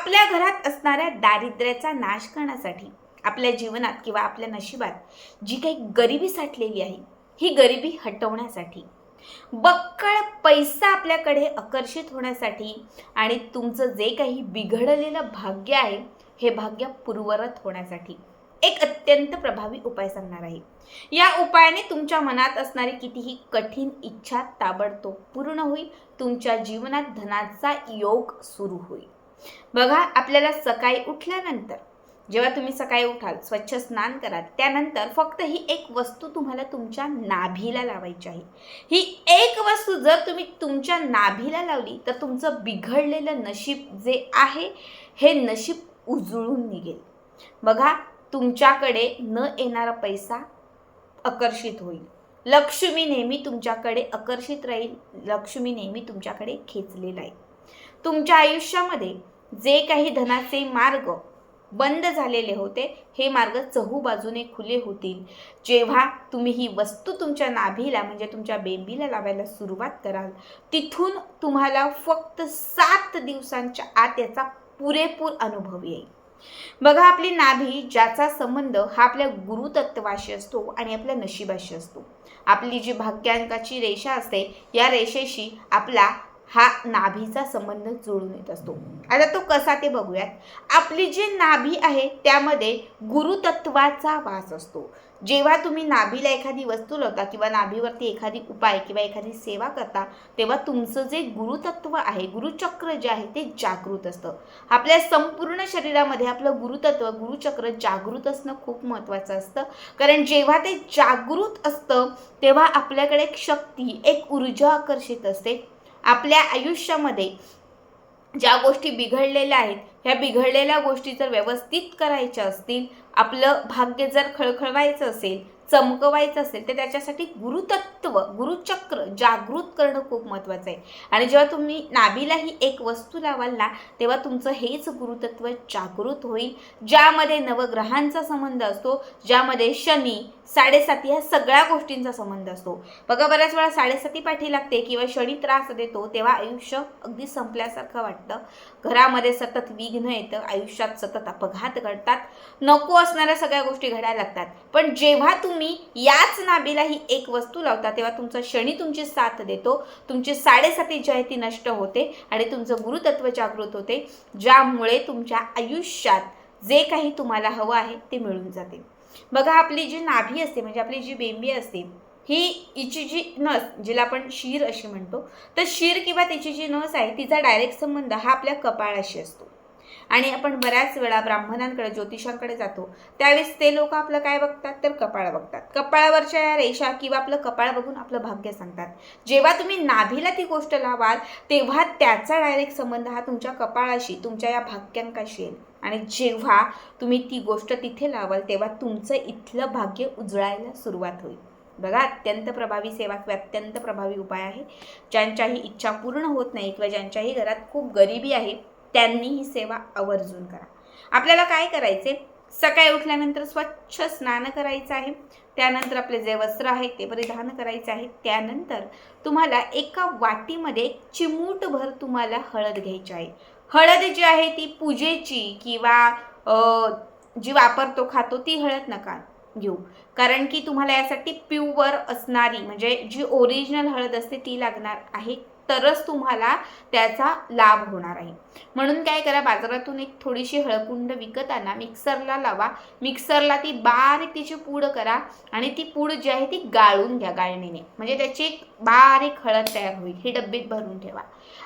आपल्या घरात असणाऱ्या दारिद्र्याचा नाश करण्यासाठी आपल्या जीवनात किंवा आपल्या नशिबात जी काही गरिबी साठलेली आहे ही गरिबी हटवण्यासाठी बक्कळ पैसा आपल्याकडे आकर्षित होण्यासाठी आणि तुमचं जे काही बिघडलेलं भाग्य आहे हे भाग्य पूर्वरत होण्यासाठी एक अत्यंत प्रभावी उपाय सांगणार आहे. या उपायाने तुमच्या मनात असणारी कितीही कठीण इच्छा ताबडतोब पूर्ण होईल तुमच्या जीवनात धनाचा योग सुरू होईल. बघा आपल्याला सकाळी उठल्यानंतर जेव्हा तुम्ही सकाळी उठाल स्वच्छ स्नान कराल त्यानंतर फक्त ही एक वस्तू तुम्हाला तुमच्या नाभीला लावायची आहे. ही एक वस्तू जर तुम्ही तुमच्या नाभीला लावली तर तुमचं बिघडलेलं नशीब जे आहे हे नशीब उजळून निघेल. बघा तुमच्याकडे न येणारा पैसा आकर्षित होईल. लक्ष्मी नेहमी तुमच्याकडे आकर्षित राहील लक्ष्मी नेहमी तुमच्याकडे खेचलेला आहे. तुमच्या आयुष्यामध्ये जे काही धनाचे मार्ग बंद झालेले होते हे मार्ग चहू बाजूने खुले होतील. जेव्हा तुम्ही ही वस्तू तुमच्या नाभीला म्हणजे तुमच्या बेंबीला लावायला सुरुवात कराल तिथून तुम्हाला फक्त सात दिवसांच्या आत याचा पुरेपूर अनुभव येईल. बघा आपली नाभी ज्याचा संबंध हा आपल्या गुरुतत्वाशी असतो आणि आपल्या नशिबाशी असतो. आपली जी भाग्यांकाची रेषा असते या रेषेशी आपला हा नाभीचा संबंध जुळून येत असतो. आता तो कसा ते बघूयात. आपली जी नाभी आहे त्यामध्ये गुरुतत्वाचा वास असतो. जेव्हा तुम्ही नाभीला एखादी वस्तू लावता किंवा नाभीवरती एखादी उपाय किंवा एखादी सेवा करता तेव्हा तुमचं जे गुरुतत्व आहे गुरुचक्र जे आहे ते जागृत असतं. आपल्या संपूर्ण शरीरामध्ये आपलं गुरुतत्व गुरुचक्र जागृत असणं खूप महत्त्वाचं असतं. कारण जेव्हा ते जागृत असतं तेव्हा आपल्याकडे एक शक्ती एक ऊर्जा आकर्षित असते. आपल्या आयुष्यामध्ये ज्या गोष्टी बिघडलेल्या आहेत ह्या बिघडलेल्या गोष्टी जर व्यवस्थित करायच्या असतील आपलं भाग्य जर खळखळवायचं असेल चमकवायचं असेल तर त्याच्यासाठी गुरुतत्व गुरुचक्र जागृत करणं खूप महत्त्वाचं आहे. आणि जेव्हा तुम्ही नाभीला ही एक वस्तू लावाल ना तेव्हा तुमचं हेच गुरुतत्व जागृत होईल. ज्यामध्ये नवग्रहांचा संबंध असतो ज्यामध्ये शनी साडेसाती ह्या सगळ्या गोष्टींचा संबंध असतो. बघा बऱ्याच वेळा साडेसाती पाठी लागते किंवा शनी त्रास देतो तेव्हा आयुष्य अगदी संपल्यासारखं वाटतं. घरामध्ये सतत विघ्न येतं आयुष्यात सतत अपघात घडतात. नको असणाऱ्या सगळ्या गोष्टी घडायला लागतात. पण जेव्हा तुम्ही तुम्ही याच नाभीला ही एक वस्तू लावता तेव्हा तुमचा शनी तुमची साथ देतो. तुमची साडेसाती जी आहे ती नष्ट होते आणि तुमचं गुरुतत्व जागृत होते ज्यामुळे तुमच्या आयुष्यात जे काही तुम्हाला हवं आहे ते मिळून जाते. बघा आपली जी नाभी असते म्हणजे आपली जी बेंबी असते ही हिची जी नस जिला आपण शीर अशी म्हणतो तर शीर किंवा तिची जी नस आहे तिचा डायरेक्ट संबंध हा आपल्या कपाळाशी असतो. आणि आपण बऱ्याच वेळा ब्राह्मणांकडे ज्योतिषांकडे जातो त्यावेळेस ते लोक आपलं काय बघतात? तर कपाळ बघतात. कपाळावरच्या या रेषा किंवा आपलं कपाळ बघून आपलं भाग्य सांगतात. जेव्हा तुम्ही नाभीला ती गोष्ट लावाल तेव्हा त्याचा डायरेक्ट संबंध हा तुमच्या कपाळाशी तुमच्या या भाग्यांकाशी येईल. आणि जेव्हा तुम्ही ती गोष्ट तिथे लावाल तेव्हा तुमचं इथलं भाग्य उजळायला सुरुवात होईल. बघा अत्यंत प्रभावी सेवा किंवा अत्यंत प्रभावी उपाय आहे. ज्यांच्याही इच्छा पूर्ण होत नाही किंवा ज्यांच्याही घरात खूप गरिबी आहे त्यांनी ही सेवा आवर्जून करा. आपल्याला काय करायचे सकाळी उठल्यानंतर स्वच्छ स्नान करायचं आहे. त्यानंतर आपले जे वस्त्र आहे ते परिधान करायचे आहे. त्यानंतर तुम्हाला एका वाटीमध्ये एक चिमूटभर तुम्हाला हळद घ्यायची आहे. हळद जी आहे ती पूजेची किंवा जी वापरतो खातो ती हळद नका घेऊ. कारण की तुम्हाला यासाठी प्युअर असणारी म्हणजे जी ओरिजिनल हळद असते ती लागणार आहे. तरच तुम्हाला त्याचा लाभ होणार आहे. म्हणून काय करा बाजारातून एक थोडीशी हळकुंड विकत आणा मिक्सरला लावा. मिक्सरला ती बारीक तिची पूड करा आणि ती पूड जी आहे ती गाळून घ्या गाळणीने. म्हणजे त्याची एक बारीक हळद तयार होईल. ही डब्बीत भरून ठेवा.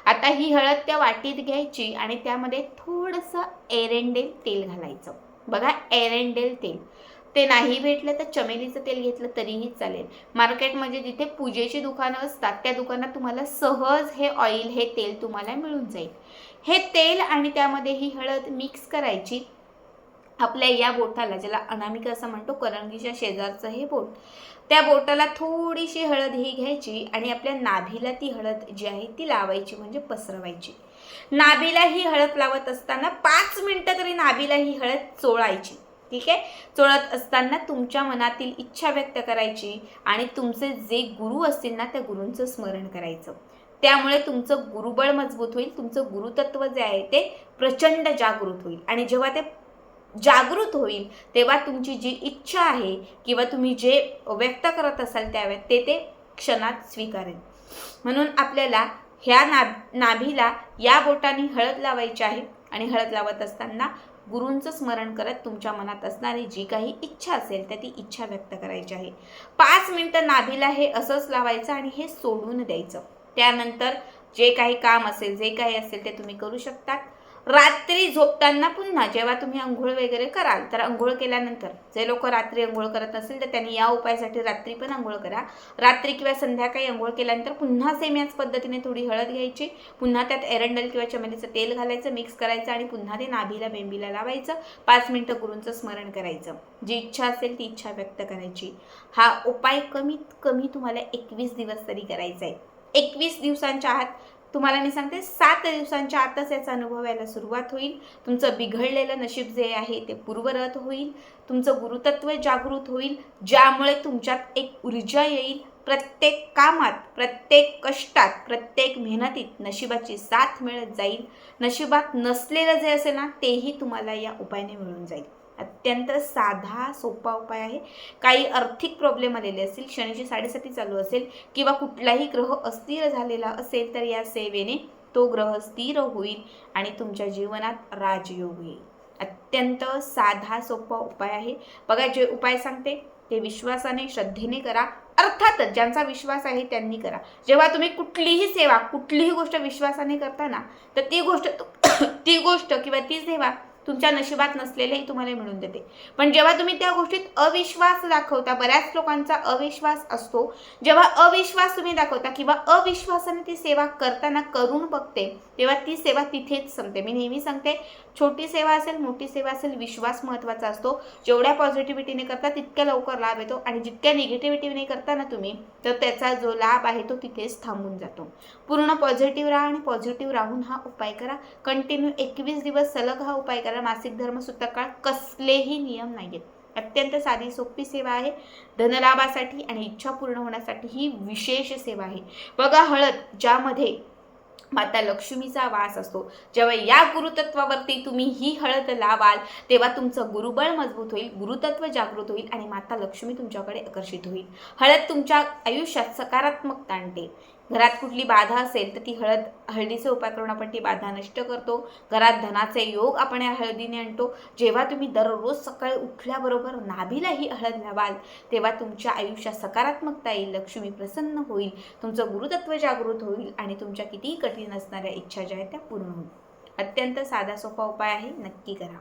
आता ही हळद त्या वाटीत घ्यायची आणि त्यामध्ये थोडंसं एरेंडेल तेल घालायचं. बघा एरेंडेल तेल. ते नाही भेटलं तर चमेलीचं तेल घेतलं तरीही चालेल. मार्केटमध्ये जिथे पूजेची दुकानं असतात त्या दुकानात तुम्हाला सहज हे ऑइल हे तेल तुम्हाला मिळून जाईल. हे तेल आणि त्यामध्ये ही हळद मिक्स करायची. आपल्या या बोटाला ज्याला अनामिका असं म्हणतो करंगीच्या शेजारचं हे बोट त्या बोटाला थोडीशी हळद ही घ्यायची आणि आपल्या नाभीला ती हळद जी आहे ती लावायची म्हणजे पसरवायची. नाभीला ही हळद लावत असताना पाच मिनटं तरी नाभीला ही हळद चोळायची. ठीक आहे? चोळत असताना तुमच्या मनातील इच्छा व्यक्त करायची आणि तुमचे जे गुरु असतील ना त्या गुरूंचं स्मरण करायचं. त्यामुळे तुमचं गुरुबळ मजबूत होईल तुमचं गुरुतत्व जे आहे ते प्रचंड जागृत होईल. आणि जेव्हा ते जागृत होईल तेव्हा तुमची जी इच्छा आहे किंवा तुम्ही जे व्यक्त करत असाल त्यावेळेत ते ते क्षणात स्वीकारेल. म्हणून आपल्याला ह्या नाभ नाभीला या बोटाने हळद लावायची आहे. आणि हळद लावत असताना गुरूंचं स्मरण करत तुमच्या मनात असणारी जी काही इच्छा असेल त्या ती इच्छा व्यक्त करायची आहे. पाच मिनटं नाभीला हे असंच लावायचं आणि हे सोडून द्यायचं. त्यानंतर जे काही काम असेल जे काही असेल ते तुम्ही करू शकतात. रात्री झोपताना पुन्हा जेव्हा तुम्ही आंघोळ वगैरे कराल तर अंघोळ केल्यानंतर जे लोक रात्री अंघोळ करत नसेल तर त्यांनी या उपायासाठी रात्री पण आंघोळ करा. रात्री किंवा संध्याकाळी अंघोळ केल्यानंतर पुन्हा सेम याच पद्धतीने थोडी हळद घ्यायची पुन्हा त्यात एरंडल किंवा चमेलीचं तेल घालायचं मिक्स करायचं आणि पुन्हा ते नाभीला बेंबीला लावायचं. पाच मिनटं गुरूंचं स्मरण करायचं. जी इच्छा असेल ती इच्छा व्यक्त करायची. हा उपाय कमीत कमी तुम्हाला एकवीस दिवस तरी करायचा आहे. एकवीस दिवसांच्या आत तुम्हाला मी सांगते सात दिवसांच्या आतच याचा अनुभव यायला सुरुवात होईल. तुमचं बिघडलेलं नशीब जे आहे ते पूर्वरत होईल. तुमचं गुरुतत्व जागृत होईल. ज्यामुळे तुमच्यात एक ऊर्जा येईल. प्रत्येक कामात प्रत्येक कष्टात प्रत्येक मेहनतीत नशिबाची साथ मिळत जाईल. नशिबात नसलेलं जे असेल ना तेही तुम्हाला या उपायाने मिळून जाईल. अत्यंत साधा सोपा उपाय आहे. काही आर्थिक प्रॉब्लेम आलेले असतील शनीची साडेसाती चालू असेल किंवा कुठलाही ग्रह अस्थिर झालेला असेल तर या सेवेने तो ग्रह स्थिर होईल आणि तुमच्या जीवनात राजयोग येईल अत्यंत साधा सोपा उपाय आहे. बघा जे उपाय सांगते ते विश्वासाने श्रद्धेने करा. अर्थातच ज्यांचा विश्वास आहे त्यांनी करा. जेव्हा तुम्ही कुठलीही सेवा कुठलीही गोष्ट विश्वासाने करता ना तर ती गोष्ट ती गोष्ट किंवा ती सेवा तुमच्या नशिबात नसलेलेही तुम्हाला मिळून देते. पण जेव्हा तुम्ही त्या गोष्टीत अविश्वास दाखवता बऱ्याच लोकांचा अविश्वास असतो. जेव्हा अविश्वास तुम्ही दाखवता किंवा अविश्वासाने ती सेवा करताना करून बघते तेव्हा ती सेवा तिथेच संपते. मी नेहमी सांगते छोटी सेवा असेल मोठी सेवा असेल विश्वास महत्त्वाचा असतो. जेवढ्या पॉझिटिव्हिटीने करता तितक्या लवकर लाभ येतो आणि जितक्या निगेटिव्हिटीने करता ना तुम्ही तर त्याचा जो लाभ आहे तो तिथेच थांबून जातो. पूर्ण पॉझिटिव्ह राहा आणि पॉझिटिव्ह राहून हा उपाय करा. कंटिन्यू एकवीस दिवस सलग हा उपाय करा. मासिक धर्म काळ कसलेही नियम नाही आहेत अत्यंत साधी सोपी सेवा आहे. धनलाभासाठी आणि इच्छा पूर्ण होण्यासाठी ही विशेष सेवा आहे. बघा हळद ज्यामध्ये माता लक्ष्मीचा वास असतो. जेव्हा या गुरुतत्वावरती तुम्ही ही हळद लावाल तेव्हा तुमचं गुरुबळ मजबूत होईल गुरुतत्व जागृत होईल आणि माता लक्ष्मी तुमच्याकडे आकर्षित होईल. हळद तुमच्या आयुष्यात सकारात्मकता आणते. घरात कुठली बाधा असेल तर ती हळद हळदीचे उपाय करून आपण ती बाधा नष्ट करतो. घरात धनाचे योग आपण या हळदीने आणतो. जेव्हा तुम्ही दररोज सकाळी उठल्याबरोबर नाभीला ही हळद लावाल तेव्हा तुमच्या आयुष्यात सकारात्मकता येईल लक्ष्मी प्रसन्न होईल तुमचं गुरुतत्व जागृत होईल आणि तुमच्या कितीही कठीण असणाऱ्या इच्छा ज्या आहेत त्या पूर्ण होईल अत्यंत साधा सोपा उपाय आहे नक्की करा.